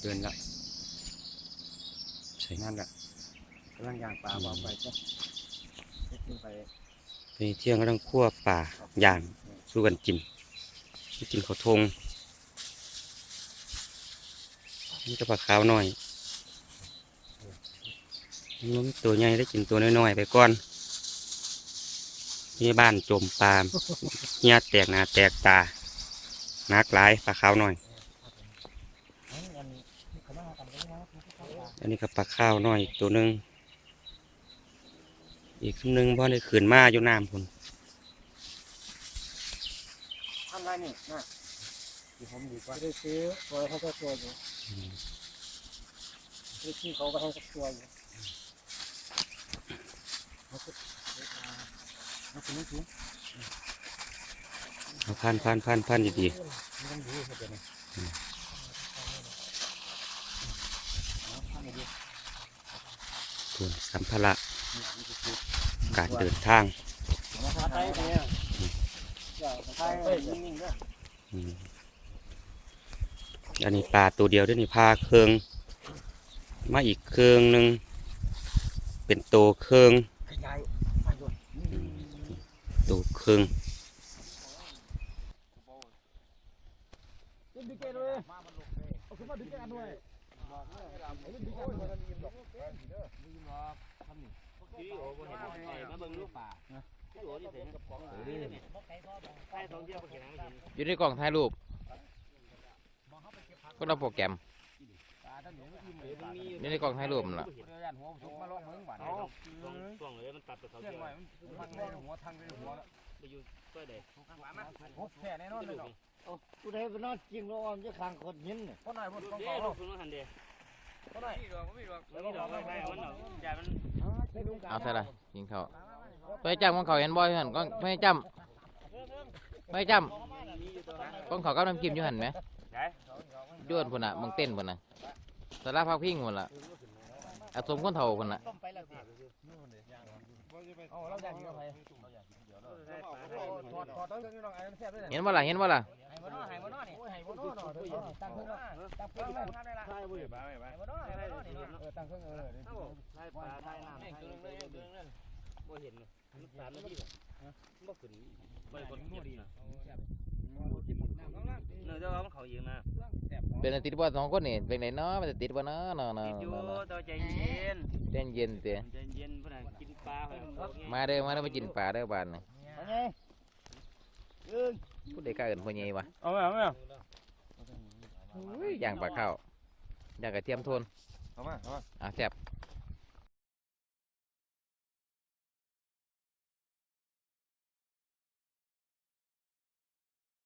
เดินละใช่นั่นละกำลังย่างปลาบอกไปจ้ะขึ้นไปไปเที่ยงก็ต้องคั่วป่าย่างสู้กันกินไม่กินข้าวทงนี่ก็ปลาขาวหน่อยมันตัวใหญ่ได้กินตัวน้อยๆไปก่อนนี่บ้านจมปลาเหี้ยแตกหน้าแตกตานักหลายปลาขาวหน่อย อันนี้ก็ปลาข้าวน้อยอีกตัวหนึ่งอีกตัวหนึ่งพ่อได้ขืนมาอยู่น้ำพุ่นทำไรนี่นะที่ผมดีกว่าได้ซื้อตัวเขาก็ตัวอยู่อืมได้ที่เขาก็ให้สักตัวอยู่เขาก็เขาก็ไม่ถึงเอาพันพันพันพันดีไม่ต้องดูเขาจะเนี่ยทำอะไรดี ๆพุ่นสัมภาระนี่คือคือการเดินทางมาไทยเนี่ยอย่าไทยนิ่งๆด้วยอืมอันนี้ปลาตัวเดียวเด้วยวนี่พาเครืองมาอีกเครืองหนึ่งเป็นตัวเครืองขยายไปด้วยตัวเครืองขึ้นดีเกเลยเอาขึ้นมาดีเก อันด้วยบอกเลยเอาขึ้นดีเกอันด้วยมีบอกมีบอกทำนี่พี่โอ้บ่เห็นไอ้มาเบิ่งรูปป่าพี่โอ้ที่เห็นกับของนี่เลยเนี่ยใต้ท้องเที่ยวบ่เห็นไม่เห็นอยู่ในกล่องถ่ายรูปก็เราโปรแกรมปลาท่านเหนือไม่กินเลยมันมีอยู่ในกล่องถ่ายรูปนั่นล่ะเรือยันหัวสุกมาลองมึงบ้านเอาช่วงช่วงเลยมันตัดไปเขาเที่ยเที่งยวไว้มันในหัวทางในหัวไปอยู่ช่วยใดโอ้แค่แน่นอนเลย เนาะกูได้ไปนอนจริงแล้วมันจะขังคนหินเนี่ยคนไหนคนต้องเด้เขาลูกคุณมาหันเด้คนไหนมีดอกมีดอกแล้วนี่ดอกไม่ไปมันดอกยามันเอาใช่ละยิงเขาไปจำของเขาเห็นบ่อยหันก็ไม่จำไม่จำของเขากับน้ำจิ้มอยู่หันไหมได้ย้วนพุ่นน่ะมึงเต้นพุ่นน่ะสาราพักพิงพุ่นล่ะอาสมคนเฒ่าพุ่นน่ะต้มไปแล้วสิเอาเราอยากกินกับใครถอดถอดต้องกินลองไอ้แซ่บด้วยเห็นบ่ล่ะเห็นบ่ล่ะ ไอ้บ่นอไอ้บ่น อนี่ไอ้บ่นอเนาะตั้งเครื่งตั้งเครื่องได้ละไอ้บ่นอไอ้บ่นอนี่เออตั้งเครื่งเออใช่ปลาใช่น้ำใช่บ่เห็นมันสามนาทีบ่ขึ้นบ่ได้กดเงียบนะเนื้อเจ้ามันเขาเยืนนะเป็นติดบ่สองคนนี่เป็นไหนเนาะมันจะติดบ่เนาะเนาะเนาะอยู่ตัวใจเย็นเย็นเย็นเตะใจเย็นเพื่อนกินปลาไมาเด้อมาเด้อมากินปลาเด้อบ้านนี่เอาไงผู้ใดกล้าเอินพ่อใหญ่วะเอาไหมเอาไหม อุ้ยย่างปลาข้าวย่างกระเทียมโทนเอามาเอามาอะแซ่บ